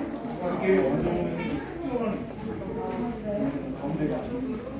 이게 완전 특별한 가운데가 제가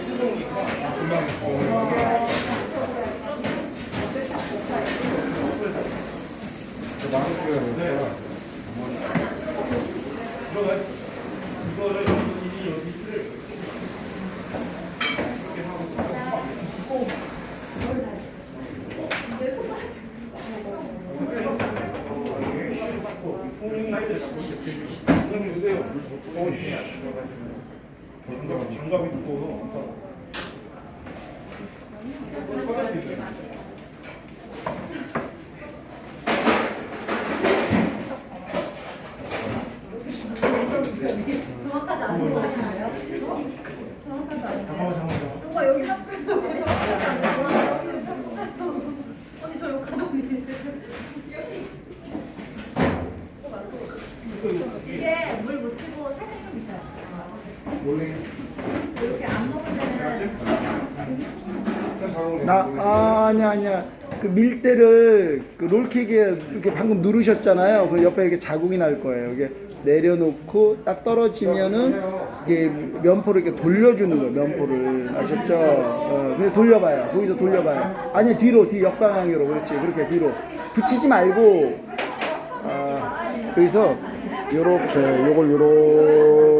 어가 장갑, 수 있어요. 정확하지 않은 거 같아요? 정확하지 않은 거 잠깐만 잠깐만 누가 여기 학교에서 정확하지 않은 거 언니 저 욕하던 언니 이게 물 묻히고 살짝 좀 있어요 나 아, 아니야 아니야 그 밀대를 그 롤케이크에 이렇게 방금 누르셨잖아요. 그 옆에 이렇게 자국이 날 거예요. 이게 내려놓고 딱 떨어지면은 이게 면포를 이렇게 돌려주는 거예요. 면포를 아셨죠? 어, 그냥 돌려봐요. 거기서 돌려봐요. 아니 뒤로 뒤 역방향으로 그렇지 그렇게 뒤로 붙이지 말고 아, 여기서 요렇게 요걸 요렇게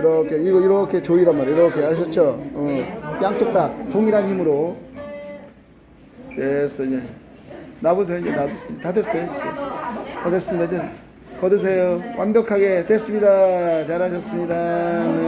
이렇게 이거 이렇게 조이란 말이에요. 이렇게 아셨죠? 어, 양쪽 다 동일한 힘으로 됐어 이제 놔보세요 이제 놔보세요 다 됐어요 이제. 다 됐습니다 이제 걷으세요 완벽하게 됐습니다 잘하셨습니다 네.